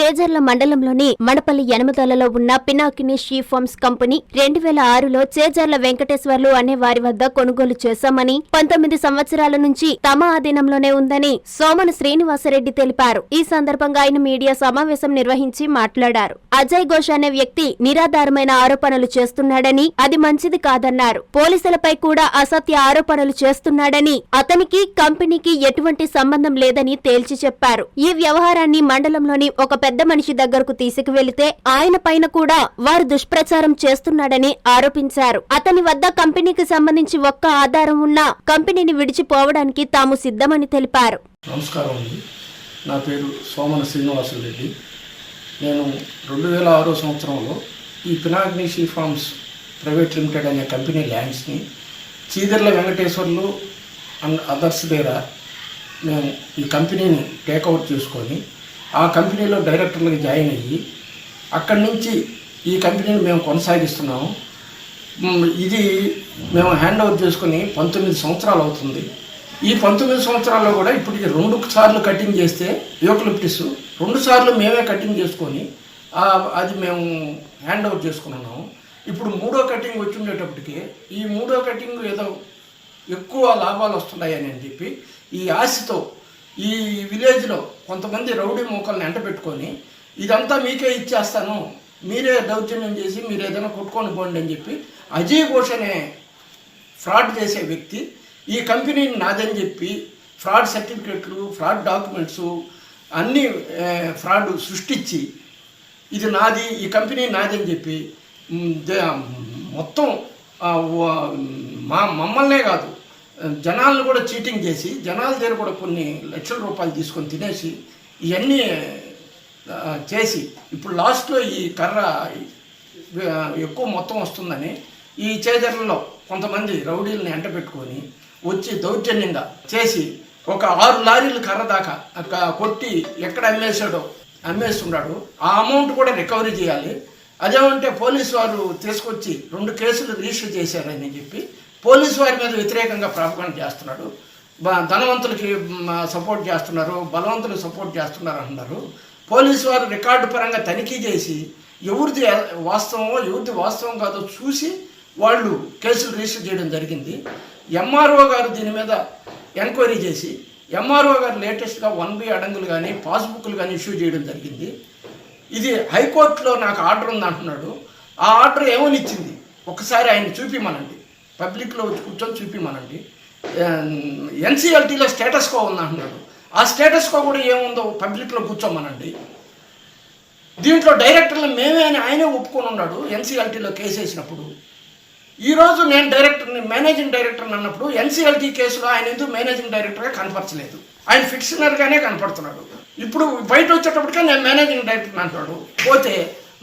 చేజర్ల మండలంలోని మణపల్లి యనమతలలో ఉన్న Pinakini she forms company రెండు వేల ఆరులో చేజర్ల వెంకటేశ్వర్లు అనే వారి వద్ద కొనుగోలు చేశామని పంతొమ్మిది సంవత్సరాల నుంచి తమ ఆధీనంలోనే ఉందని సోమన శ్రీనివాసరెడ్డి తెలిపారు. ఈ సందర్భంగా ఆయన మీడియా సమావేశం నిర్వహించి మాట్లాడారు. అజయ్ ఘోష్ అనే వ్యక్తి నిరాధారమైన ఆరోపణలు చేస్తున్నాడని అది మంచిది కాదన్నారు. పోలీసులపై కూడా అసత్య ఆరోపణలు చేస్తున్నాడని అతనికి కంపెనీకి ఎటువంటి సంబంధం లేదని తేల్చి చెప్పారు. ఈ వ్యవహారాన్ని మండలంలోని ఒక పెద్ద మనిషి దగ్గరకు తీసుకువెళితే ఆయన పైన కూడా వారు దుష్ప్రచారం చేస్తున్నాడని ఆరోపించారు. అతని వద్ద కంపెనీకి సంబంధించి ఒక్క ఆధారం ఉన్నా కంపెనీని విడిచిపోవడానికి తాము సిద్ధమని తెలిపారు. నమస్కారం అండి. నా పేరు సోమన శ్రీనివాసులు రెడ్డి. నేను రెండు వేల ఆరో సంవత్సరంలో ఈ పినాగ్నిషి ఫార్మ్స్ ప్రైవేట్ లిమిటెడ్ అనే కంపెనీ ల్యాండ్స్ని చీదర్ల వెంకటేశ్వర్లు అండ్ అదర్స్ దగ్గర మేము ఈ కంపెనీని టేక్అవుట్ చేసుకొని ఆ కంపెనీలో డైరెక్టర్లకు జాయిన్ అయ్యి అక్కడి నుంచి ఈ కంపెనీని మేము కొనసాగిస్తున్నాము. ఇది మేము హ్యాండ్ ఓవర్ చేసుకుని పంతొమ్మిది సంవత్సరాలు అవుతుంది. ఈ పంతొమ్మిది సంవత్సరాల్లో కూడా ఇప్పటికి రెండు సార్లు కటింగ్ చేస్తే యూకలిప్టిస్ రెండు సార్లు మేమే కటింగ్ చేసుకొని అది మేము హ్యాండ్ ఓవర్ చేసుకున్నాము. ఇప్పుడు మూడో కటింగ్ వచ్చి ఉండేటప్పటికి ఈ మూడో కటింగ్ ఏదో ఎక్కువ లాభాలు వస్తున్నాయని అని చెప్పి ఈ ఆశతో ఈ విలేజ్లో కొంతమంది రౌడీ మూకల్ని ఎంటబెట్టుకొని ఇదంతా మీకే ఇచ్చేస్తాను. మీరే దౌర్జన్యం చేసి మీరు ఏదైనా కొట్టుకొని పోండి అని చెప్పి అజయ్ ఘోష్ అనే ఫ్రాడ్ చేసే వ్యక్తి ఈ కంపెనీని నాదని చెప్పి ఫ్రాడ్ సర్టిఫికెట్లు ఫ్రాడ్ డాక్యుమెంట్స్ అన్నీ ఫ్రాడ్ సృష్టించి ఇది నాది ఈ కంపెనీ నాది అని చెప్పి మొత్తం మా మమ్మల్నే కాదు జనాలను కూడా చీటింగ్ చేసి జనాల దగ్గర కూడా కొన్ని లక్షల రూపాయలు తీసుకొని తినేసి ఇవన్నీ చేసి ఇప్పుడు లాస్ట్లో ఈ కర్ర ఎక్కువ మొత్తం వస్తుందని ఈ చేజర్లలో కొంతమంది రౌడీలను ఎంటబెట్టుకొని వచ్చి దౌర్జన్యంగా చేసి ఒక ఆరు లారీలు కర్ర దాకా కొట్టి ఎక్కడ అమ్మేశాడో అమ్మేస్తున్నాడు ఆ అమౌంట్ కూడా రికవరీ చేయాలి. అదేమంటే పోలీసు వారు తీసుకొచ్చి రెండు కేసులు రిజిస్టర్ చేశారని చెప్పి పోలీసు వారి మీద వ్యతిరేకంగా ప్రాపకం చేస్తున్నాడు. ధనవంతులకి సపోర్ట్ చేస్తున్నారు బలవంతులకు సపోర్ట్ చేస్తున్నారు అంటున్నారు పోలీసు వారు రికార్డు పరంగా తనిఖీ చేసి ఎవరిది వాస్తవమో ఎవరిది వాస్తవం కాదో చూసి వాళ్ళు కేసులు రిజిస్టర్ చేయడం జరిగింది. ఎంఆర్ఓ గారు దీని మీద ఎంక్వైరీ చేసి ఎంఆర్ఓ గారు లేటెస్ట్గా వన్ బి అడంగులు కానీ పాస్బుక్లు కానీ ఇష్యూ చేయడం జరిగింది. ఇది హైకోర్టులో నాకు ఆర్డర్ ఉంది అంటున్నాడు ఆ ఆర్డర్ ఏమని ఇచ్చింది? ఒకసారి ఆయన చూపిమనండి. పబ్లిక్లో వచ్చి కూర్చొని చూపిమనండి. ఎన్సీఎల్టీలో స్టేటస్ కో ఉంది ఆ స్టేటస్ కో కూడా ఏముందో పబ్లిక్లో కూర్చోమనండి. దీంట్లో డైరెక్టర్లు మేమే అని ఆయనే ఒప్పుకొని ఉన్నాడు ఎన్సీఎల్టీలో కేసు వేసినప్పుడు. ఈరోజు నేను డైరెక్టర్ని మేనేజింగ్ డైరెక్టర్ అన్నప్పుడు ఎన్సీఎల్టీ కేసులో ఆయన ఎందుకు మేనేజింగ్ డైరెక్టర్గా కనపరచలేదు? ఆయన ఫిక్షనర్గానే కనపడుతున్నాడు. ఇప్పుడు బయట వచ్చేటప్పటికే నేను మేనేజింగ్ డైరెక్టర్ అంటున్నాడు. పోతే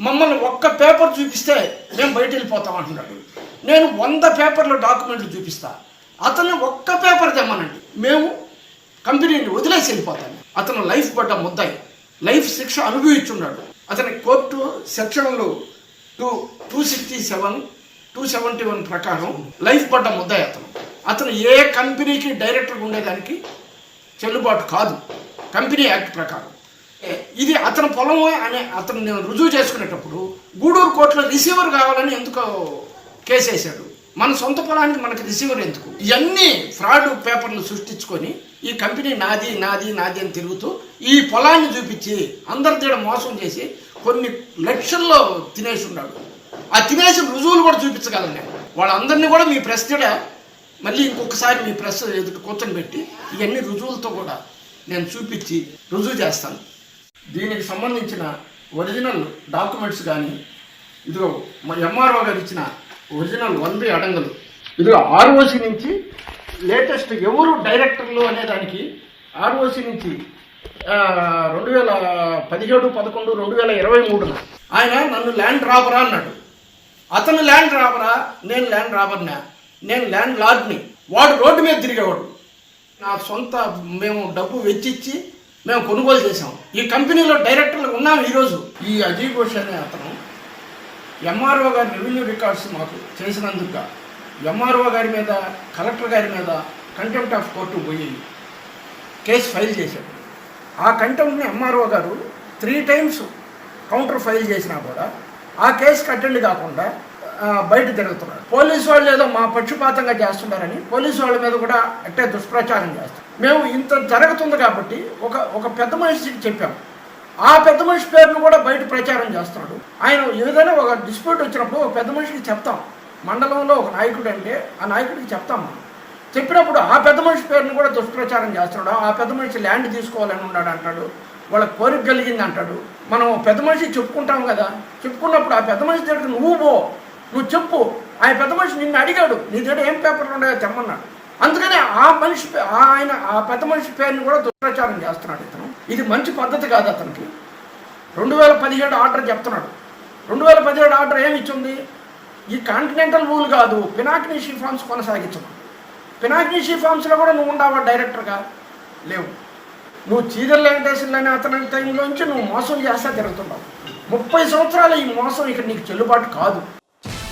మమ్మల్ని ఒక్క పేపర్ చూపిస్తే మేము బయట వెళ్ళిపోతాం అంటున్నాడు. నేను వంద పేపర్ల డాక్యుమెంట్లు చూపిస్తా. అతను ఒక్క పేపర్ తెమ్మనండి. మేము కంపెనీని వదిలేసి వెళ్ళిపోతాను అతను లైఫ్ పడ్డ ముద్దాయి. లైఫ్ శిక్ష అనుభవించున్నాడు. అతని కోర్టు సెక్షన్లు two two sixty seven two seventy one ప్రకారం లైఫ్ పడ్డ ముద్దాయి అతను. అతను ఏ కంపెనీకి డైరెక్టర్ ఉండేదానికి చెల్లుబాటు కాదు. కంపెనీ యాక్ట్ ప్రకారం. ఇది అతని పొలం అనే అతను నేను రుజువు చేసుకునేటప్పుడు గూడూరు కోర్టులో రిసీవర్ కావాలని ఎందుకో కేసేశాడు. మన సొంత పొలానికి మనకి రిసీవర్ ఎందుకు? ఇవన్నీ ఫ్రాడ్ పేపర్లు సృష్టించుకొని ఈ కంపెనీ నాది నాది నాది అని తిరుగుతూ ఈ పొలాన్ని చూపించి అందరి దగ్గర మోసం చేసి కొన్ని లక్షల్లో తినేసి ఉన్నాడు. ఆ తినేసి రుజువులు కూడా చూపించగలను నేను. వాళ్ళందరినీ కూడా మీ ప్రెస్ కూడా మళ్ళీ ఇంకొకసారి మీ ప్రెస్ ఎదుటి కూర్చొని పెట్టి ఇవన్నీ రుజువులతో కూడా నేను చూపించి రుజువు చేస్తాను. దీనికి సంబంధించిన ఒరిజినల్ డాక్యుమెంట్స్ కానీ ఇదిగో ఎంఆర్ఓ గారు ఇచ్చిన ఒరిజినల్ వన్ బి అడంగులు. ఇది ఆర్ఓసి నుంచి లేటెస్ట్ ఎవరు డైరెక్టర్లు అనే దానికి ఆర్ఓసి నుంచి రెండు వేల పదిహేడు పదకొండు రెండు వేల ఇరవై మూడున ఆయన నన్ను ల్యాండ్ రాబరా అన్నాడు. అతను ల్యాండ్ రాబరా నేను ల్యాండ్ రాబర్నా? నేను ల్యాండ్ లార్డ్ని. వాడు రోడ్డు మీద తిరిగేవాడు. నా సొంత మేము డబ్బు వెచ్చిచ్చి మేము కొనుగోలు చేసాం ఈ కంపెనీలో డైరెక్టర్లు ఉన్నాం ఈరోజు. ఈ అజయ్ ఘోష్ అనే అతను ఎంఆర్ఓ గారి రెవెన్యూ రికార్డ్స్ మాకు చేసినందుకు ఎంఆర్ఓ గారి మీద కలెక్టర్ గారి మీద కంటెంప్ట్ ఆఫ్ కోర్టు పోయి కేసు ఫైల్ చేశాడు ఆ కంటెంప్ట్ని MRO garu three times counter file చేసినా కూడా ఆ కేసుకి అటెండ్ కాకుండా బయట తిరుగుతున్నారు. పోలీసు వాళ్ళు ఏదో మా పక్షపాతంగా చేస్తున్నారని పోలీసు వాళ్ళ మీద కూడా అట్టే దుష్ప్రచారం చేస్తారు. మేము ఇంత జరుగుతుంది కాబట్టి ఒక ఒక పెద్ద మనిషికి చెప్పాము ఆ పెద్ద మనిషి పేరును కూడా బయట ప్రచారం చేస్తాడు ఆయన ఏదైనా ఒక డిస్ప్యూట్ వచ్చినప్పుడు ఒక పెద్ద మనిషికి చెప్తాం. మండలంలో ఒక నాయకుడు అంటే ఆ నాయకుడికి చెప్తాం మనం. చెప్పినప్పుడు ఆ పెద్ద మనిషి పేరును కూడా దుష్ప్రచారం చేస్తాడు ఆ పెద్ద మనిషి ల్యాండ్ తీసుకోవాలని ఉన్నాడు అంటాడు. వాళ్ళ కోరిక కలిగింది అంటాడు. మనం పెద్ద మనిషి చెప్పుకుంటాం కదా. చెప్పుకున్నప్పుడు ఆ పెద్ద మనిషి దగ్గర నువ్వు పో. నువ్వు చెప్పు. ఆ పెద్ద మనిషి నిన్ను అడిగాడు. నీ దగ్గర ఏం పేపర్లు ఉన్నాయో చెప్పన్నాడు అందుకని ఆ మనిషి పే- ఆయన ఆ పెద్ద మనిషి పేరుని కూడా దుష్ప్రచారం చేస్తున్నాడు ఇతను. ఇది మంచి పద్ధతి కాదు అతనికి. రెండు వేల పదిహేడు ఆర్డర్ చెప్తున్నాడు. రెండు వేల పదిహేడు ఆర్డర్ ఏమి ఇచ్చింది? ఈ కాంటినెంటల్ రూల్ కాదు పినాక్నిషి ఫార్మ్స్ కొనసాగించడం పినాక్నిషి ఫార్మ్స్లో కూడా నువ్వు ఉండవా డైరెక్టర్గా లేవు. నువ్వు చీదర్ వెంకటేశ్వరులు అనే అతని టైంలోంచి నువ్వు మోసం చేస్తా తిరుగుతున్నావు. ముప్పై సంవత్సరాలు ఈ మోసం ఇక్కడ నీకు చెల్లుబాటు కాదు.